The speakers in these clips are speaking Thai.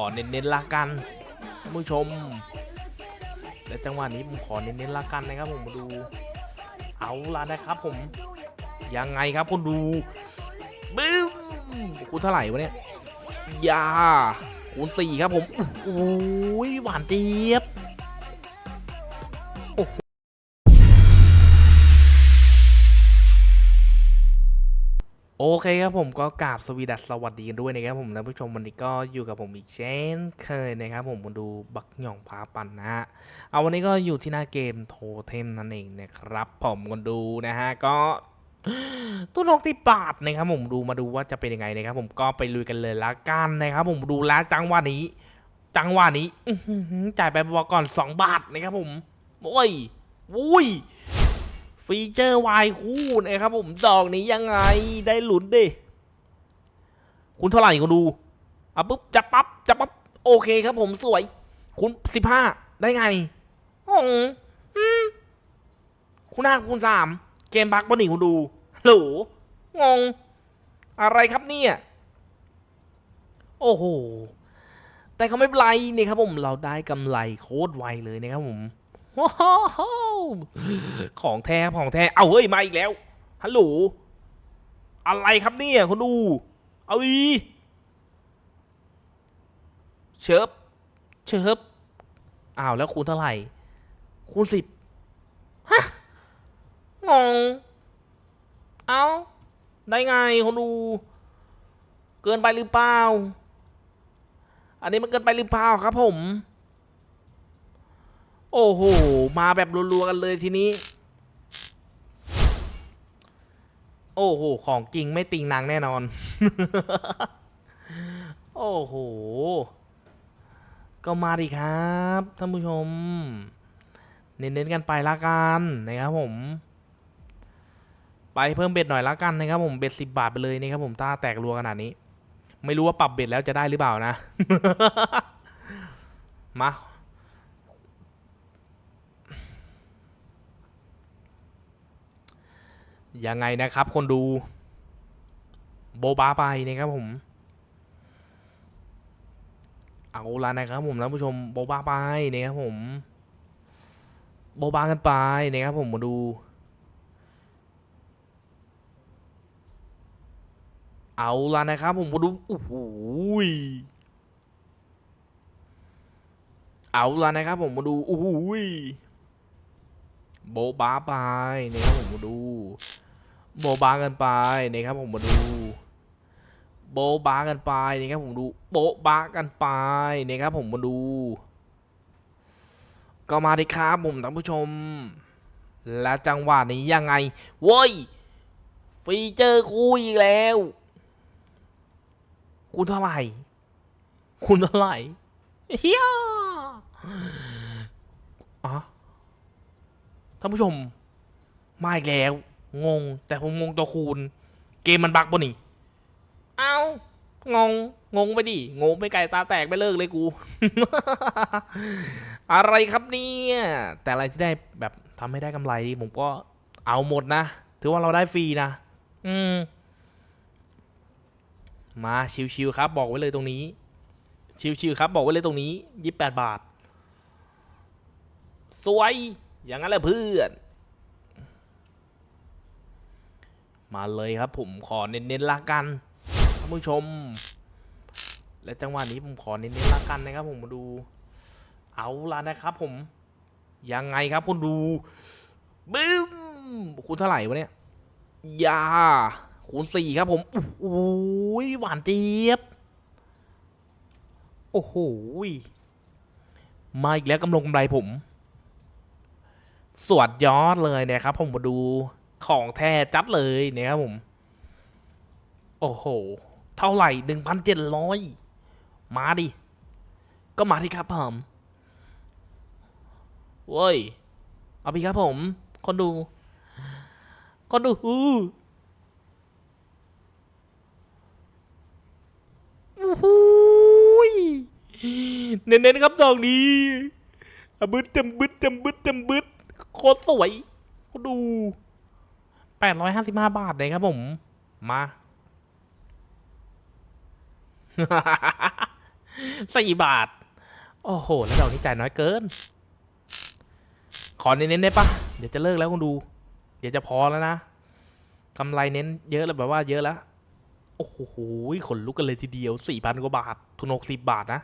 ขอเน้นๆละกันท่านผู้ชมและจังหวะนี้ผมขอเน้นๆละกันนะครับผมมาดูเอาละนะครับผมยังไงครับคุณดูบึ้มคูณเท่าไหร่วะเนี่ยยาคูณสี่ครับผมโอ้ยหวานเจี๊ยบ เคครับผมก็กราบสวีดัสสวัสดีกันด้วยนะครับผมท่านผู้ชมวันนี้ก็อยู่กับผมอีกเช่นเคยนะครับผมมาดูบักหย่องพาปันนะฮะเอาวันนี้ก็อยู่ที่หน้าเกมโทเทมนั่นเองนะครับผมกันดูนะฮะก็ตัวนกที่ปาดนะครับผมดูมาดูว่าจะเป็นยังไงนะครับผมก็ไปลุยกันเลยละกันนะครับผมดูแลจังหวะนี้ จังหวะนี้จ่ายไปบอกก่อน 2 บาทนะครับผมโอ้ยวุ้ย ฟีเจอร์วายคู่นะครับผมดอกนี้ยังไงได้หลุนดิ คุณเท่าไหร่คุณดูอะปุ๊บจะปั๊บจะปั๊บโอเคครับผมสวย คุณสิบห้าได้ไงอ๋อคุณห้าคุณสามเกมบักบอนี่คุณดูฮัลโหลงง อะไรครับเนี่ย โอ้โห แต่เขาไม่เป็นไรนี่ครับผมเราได้กำไรโคตรไวเลยนะครับผม ว้าวของแท้ของแท้ เอาเฮ้ยมาอีกแล้ว ฮัลโหล อะไรครับเนี่ยคุณดู เอาอีเชิบเชิบอ้าวแล้วคูณเท่าไหร่ คูณสิบฮะ งง เอาได้ไงคุณดู เกินไปหรือเปล่า อันนี้มันเกินไปหรือเปล่าครับผม โอ้โห มาแบบรัวๆกันเลยทีนี้ โอ้โห ของจริงไม่ติงนางแน่นอน โอ้โห ก็มาดิครับท่านผู้ชม เน้นๆกันไปละกันนะครับผม ไปเพิ่มเบ็ดหน่อยละกันนะครับผม เบ็ดสิบบาทไปเลยนะครับผมตาแตกรัวขนาดนี้ ไม่รู้ว่าปรับเบ็ดแล้วจะได้หรือเปล่านะ มา ยังไงนะครับคนดู โบบาไปนะครับผม เอาละนะครับผมท่านผู้ชมโบบาไปนะครับผม โบบากันไปนะครับผมมาดู เอาละนะครับผมมาดูโอ้โหเอาละนะครับผมมาดูโอ้โหโบบาไปนะครับผมมาดู โบบากันไปนะครับผมมาดู โบบากันไปนะครับผมดูโบบากันไปนะครับผมมาดู ก็มาดิครับผมท่านผู้ชม และจังหวะนี้ยังไงเว้ยฟีเจอร์คู่อีกแล้ว คุณเท่าไหร่ คุณเท่าไหร่เฮียอ๋อท่านผู้ชม มาอีกแล้ว งง แต่ผมงงตัวคูณ เกมมันบักปะนี่ เอางง งงไปดิ งงไปไก่ตาแตกไปเลิกเลยกู อะไรครับเนี่ยแต่อะไรที่ได้แบบทำให้ได้กำไรผมก็เอาหมดนะ ถือว่าเราได้ฟรีนะ อืม มาชิวๆครับ บอกไว้เลยตรงนี้ ชิวๆครับ บอกไว้เลยตรงนี้ยี่สิบแปดบาท สวย อย่างนั้นแหละเพื่อน มาเลยครับผมขอเน้นๆละกันท่านผู้ชม และจังหวะนี้ผมขอเน้นๆละกันนะครับ ผมมาดู เอาละนะครับ ผมยังไงครับคุณดูบึ้มคุณเท่าไหร่วะเนี่ยยาคูณสี่ครับผมโอ้โหหวานเจี๊ยบโอ้โหมาอีกแล้วกำลงกำไรผม สวดยอดเลยนะครับผมมาดู ของแท้จัดเลยนะครับผม โอ้โห เท่าไหร่หนึ่งพันเจ็ดร้อยมาดิ ก็มาที่ครับผมเว้ย เอาพี่ครับผม คนดู คนดูอู้หูยเน้นๆครับดอกนี้บึดเต็มบึดเต็มบึดเต็มบึดโคตรสวยคนดู แปดร้อยห้าสิบห้าบาทเลยครับผม มาสี่บาท โอ้โห แล้วดอกนี้จ่ายน้อยเกิน ขอเน้นๆได้ปะเดี๋ยวจะเลิกแล้วคุณดู เดี๋ยวจะพอแล้วนะกำไรเน้นเยอะแล้วแบบว่าเยอะแล้ว โอ้โหขนลุกกันเลยทีเดียวสี่พันกว่าบาท ทุนหกสิบบาทนะ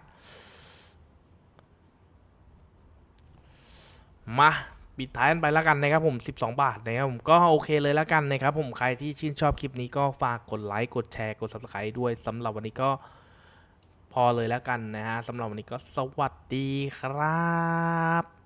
มา ปิดท้ายกันไปแล้วกันนะครับผม 12 บาทนะครับผมก็โอเคเลยแล้วกันนะครับผมใครที่ชื่นชอบคลิปนี้ก็ฝากกดไลค์กดแชร์กด subscribe ด้วยสำหรับวันนี้ก็พอเลยแล้วกันนะฮะสำหรับวันนี้ก็สวัสดีครับ